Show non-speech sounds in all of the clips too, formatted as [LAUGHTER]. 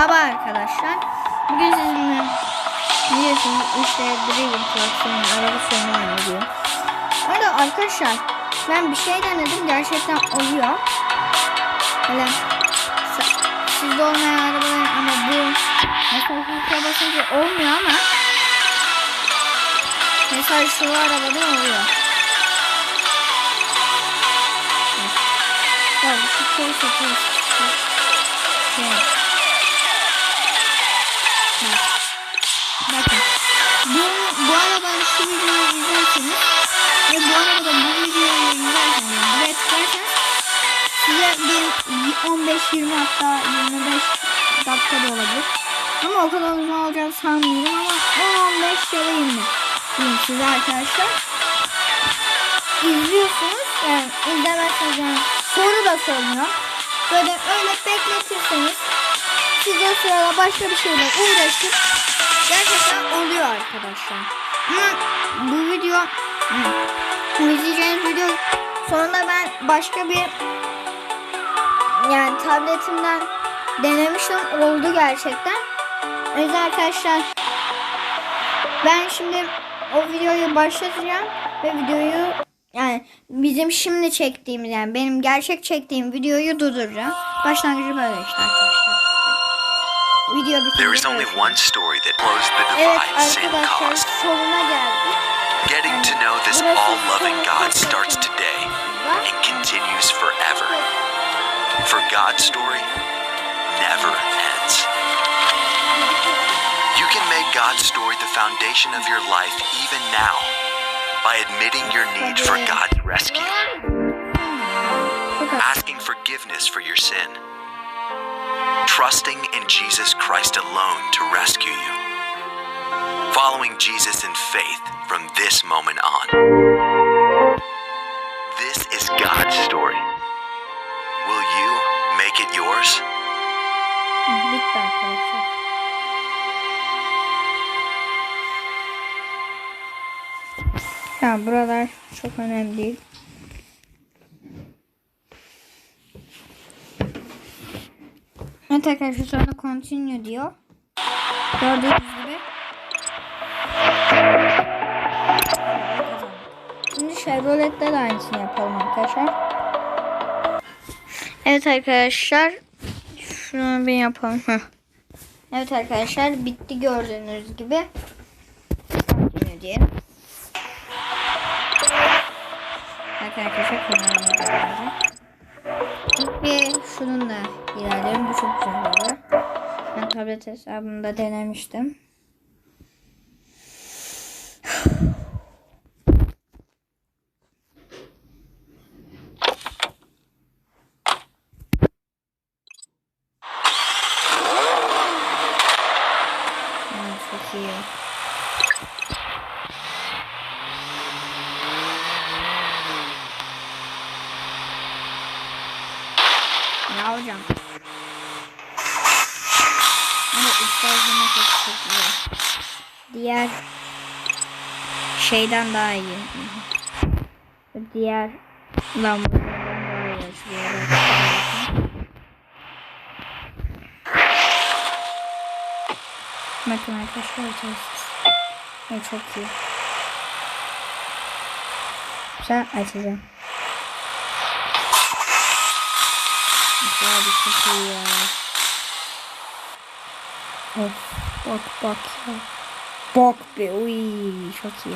Merhaba arkadaşlar. Bugün sizinle biliyorsunuz işte Dragon Club'ın araba sürme oynuyor. Orada arkadaşlar ben bir şey denedim gerçekten oluyor. Böyle sizde olmayan arabalar ama bu mesela hukuk'a basınca olmuyor ama mesela şu arabada oluyor. Ya şu şey satıyor. Şey. Şu videoyu izlerseniz ve bu arabada bu videoyu izlerseniz buraya tıklarsanız size bir 15-20 hatta 25 dakika da olabilir. Ama o kadar uzun olacağını sanmıyorum ama 10-15 ya da 20 diyeyim size arkadaşlar. İzliyorsunuz yani izlemezseniz yani soru da sormuyor. Böyle öyle bekletirseniz siz o sırada başka bir şeyle uğraşıp gerçekten oluyor arkadaşlar. Bu video izleyeceğiniz video sonunda ben başka bir yani tabletimden denemiştim oldu gerçekten. O arkadaşlar ben şimdi o videoyu başlatacağım ve videoyu yani bizim şimdi çektiğimiz yani benim gerçek çektiğim videoyu durduracağım. Başlangıcı böyle işte arkadaşlar. Video bitince There is only görüşürüz. one story that blows the Evet divide sin arkadaşlar caused. sonuna geldik. Getting to know this all loving God starts today and continues forever. For God's story never ends. You can make God's story the foundation of your life even now by admitting your need for God's rescue, Çok az. asking forgiveness for your sin, trusting in Jesus Christ alone to rescue you, following Jesus in faith from this moment on. This is God's story. Will you make it yours? Ya buralar çok önemli. Evet arkadaşlar sonra continue diyor. Gördüğünüz gibi. Şimdi Chevrolet'te de aynısını yapalım arkadaşlar. Evet arkadaşlar. Şunu bir yapalım. Evet arkadaşlar bitti gördüğünüz gibi. Continue diyelim. Arkadaşlar kameramı Bir şununla ilerleyelim. Bu çok güzel oldu. Ben tablet hesabımda denemiştim. [SIGHS] Çok iyi. Ya hocam. Ama istersen çok çok iyi. Diğer şeyden daha iyi. Diğer lambalardan daha iyi. Bakın arkadaşlar açarsınız. Evet, çok iyi. Güzel açacağım. Abi çok iyi ya. Of bak bak ya. Bok be. Uy, çok iyi.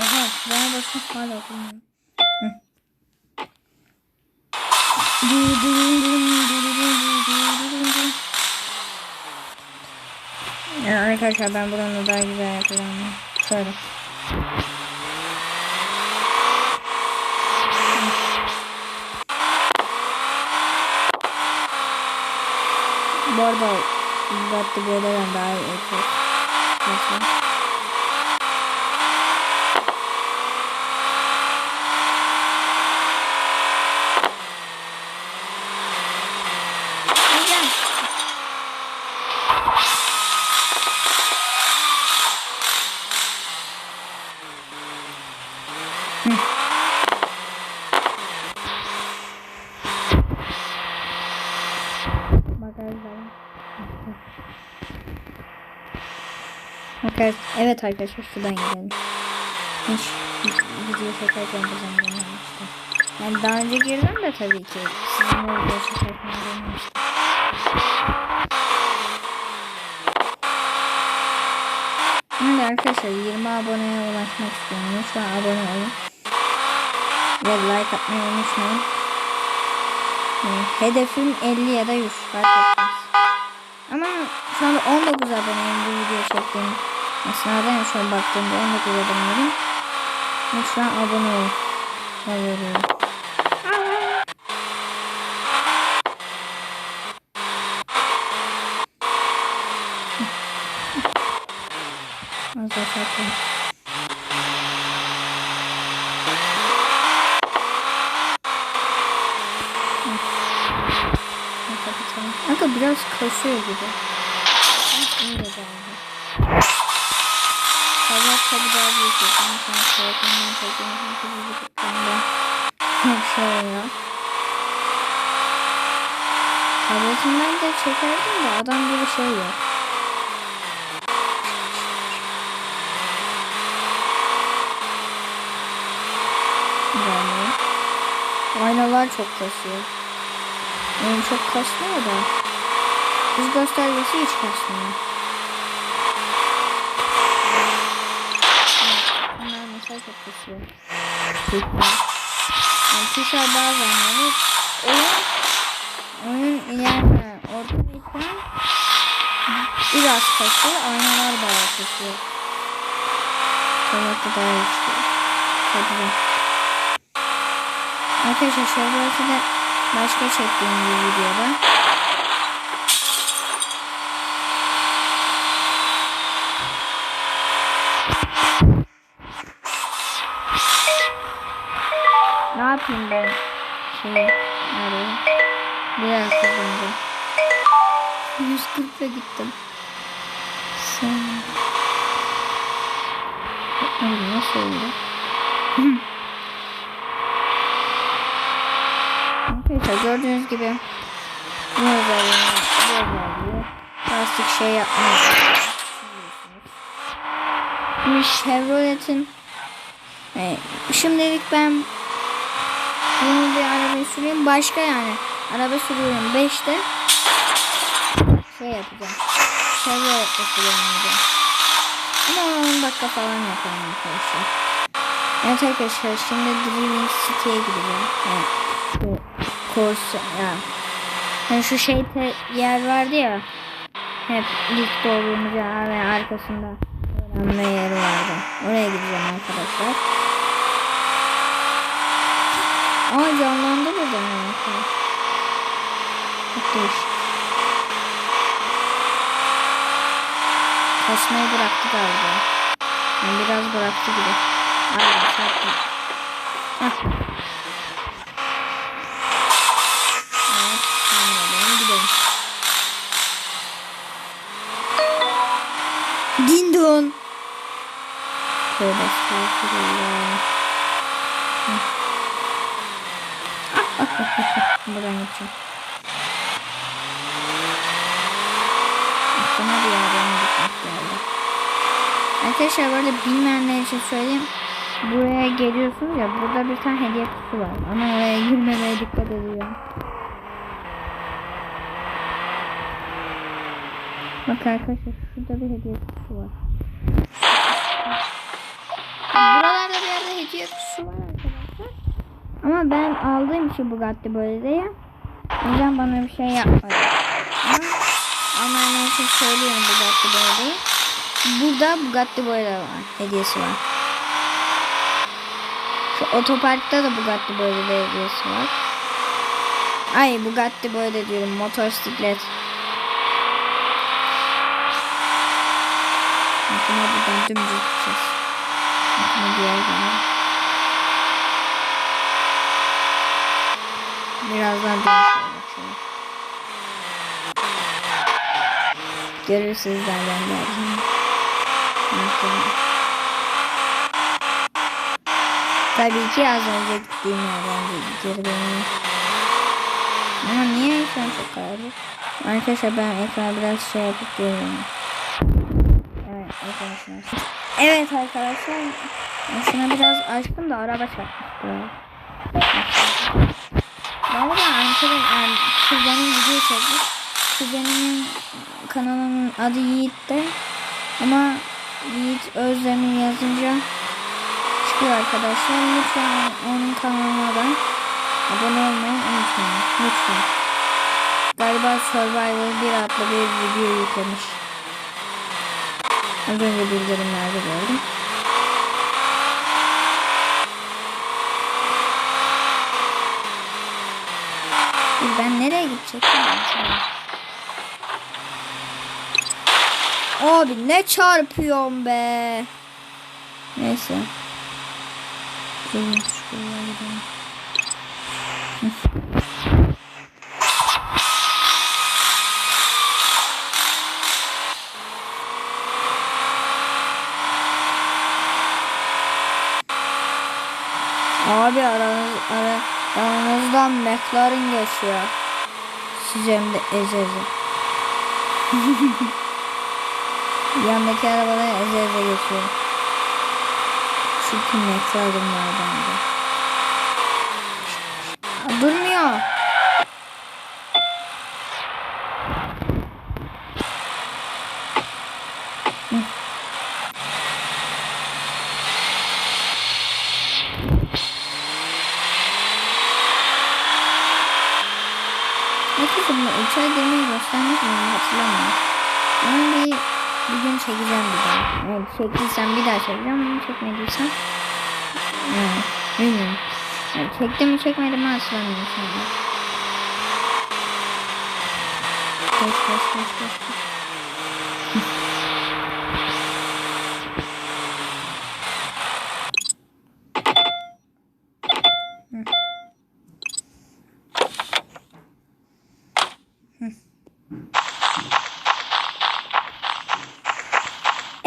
Aha, bana basın hala bulmuyor. Yani arkadaşlar ben buranın daha güzel yapacağım. Şöyle. Bu arada Zaten böyle ben daha iyi Okay. Evet arkadaşlar şuradan gidelim. Hiç video çekerken bu zaman gelmemişti. Yani daha önce girdim de tabii ki. Sizin o video çekerken gelmemişti. Şimdi arkadaşlar 20 aboneye ulaşmak istiyorum. Lütfen abone olun. Ve like atmayı unutmayın. Yani hedefim 50 ya da 100 fark etmez. Ama şu anda 19 aboneyim bu video çektiğim esnada yani şu an baktığımda 19 aboneyim. Lütfen abone olun. Yalvarıyorum. Az daha saklayayım. Biraz kasıyor gibi. Öyle geldi. Allah tabi daha büyük yapın. Sen telefondan çektiğinizin kızıcıklarında bir şey oluyor. Tabletimden de çekerdim de adam gibi şey yok. Yani aynalar çok kasıyor. Yani çok kasmıyor da. Hız göstergesi hiç kasmıyor. Evet, Bunlar çok kasıyor. Tuşlar. Yani tuşlar bazenleri oyun oyun ileride orta ekran biraz kasıyor. Aynalar bayağı kasıyor. Tabii daha güçlü. Tabii. Arkadaşlar şöyle da başka çektiğim bir videoda. Biraz kazandım. 140'a gittim. Sen... Ay, nasıl oldu? [LAUGHS] Arkadaşlar gördüğünüz gibi bu özelliği, bu özelliği plastik şey yapmayı Şimdi Chevrolet'in e, şimdilik ben bunu bir araba süreyim. Başka yani araba sürüyorum 5'te şey yapacağım. Chevrolet'te kullanacağım. Ama 10 dakika falan yapalım arkadaşlar. Evet arkadaşlar şimdi Driving City'ye gideceğim. Evet. Bu Corsa ya. Yani şu şey yer vardı ya. Hep ilk doğduğumuz yer ve arkasında öğrenme yeri vardı. Oraya gideceğim arkadaşlar. Aa canlandı burada mesela. Değişik. Kasmayı bıraktı galiba. Yani biraz bıraktı gibi. Aynen çarptı. Hah. Evet, anladım. Gidelim. Dindon. Tövbe estağfurullah. [LAUGHS] Buradan gideceğim. Aklıma bir yerden gitmek geldi. Arkadaşlar bu arada bilmeyenler için söyleyeyim. Buraya geliyorsunuz ya burada bir tane hediye kutusu var. Ama oraya girmemeye dikkat ediyorum. Bak arkadaşlar şurada bir hediye kutusu var. Buralarda bir yerde hediye kutusu var arkadaşlar. Ama ben aldığım için Bugatti Boya'yı o yüzden bana bir şey yapmadı. Almanya için söylüyorum Bugatti Boya'yı. Burada Bugatti Boya'da var. Hediyesi var. Şu otoparkta da Bugatti Boya'da hediyesi var. Ay Bugatti Boya'da diyorum. Motosiklet. Aklıma buradan dümdüz gideceğiz. Bir yer geldi. Birazdan dönüş olacak şöyle. Görürsünüz nereden geldiğini. Tabii ki az önce gittiğim yerden geri dönüyorum. Ama niye ekran çok kaybı? Arkadaşlar ben ekrana biraz şey yapıp geliyorum. Evet arkadaşlar. Evet arkadaşlar. Şuna biraz açtım da araba çarpmıştı. Valla Ankara'nın yani kuzenim video çekmiş. Kuzenimin kanalının adı Yiğit'te. Ama Yiğit Özdemir yazınca çıkıyor arkadaşlar. Lütfen onun kanalına da abone olmayı unutmayın. Lütfen. Galiba Survivor 1 adlı bir video yüklemiş. Az önce bildirimlerde gördüm. Ben nereye gidecektim? ben sana? Abi ne çarpıyorum be. Neyse. Abi aranız, ara, aranızdan McLaren geçiyor. Siz hem de eze eze. [LAUGHS] Yandaki arabadan eze eze geçiyor. Çünkü var bende. Aa, Durmuyor. Hı. Ne kızım uçağa girmeyi göstermek mi hatırlamıyorum. Ama bir, bir gün çekeceğim bir daha. Evet, çektiysem bir daha çekeceğim çekmediysem yani, bilmiyorum. Yani çektim mi çekmedim mi hatırlamıyorum şimdi. Koş koş koş koş. koş.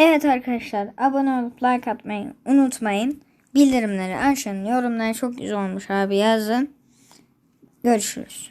Evet arkadaşlar abone olup like atmayı unutmayın. Bildirimleri açın. Yorumlar çok güzel olmuş abi yazın. Görüşürüz.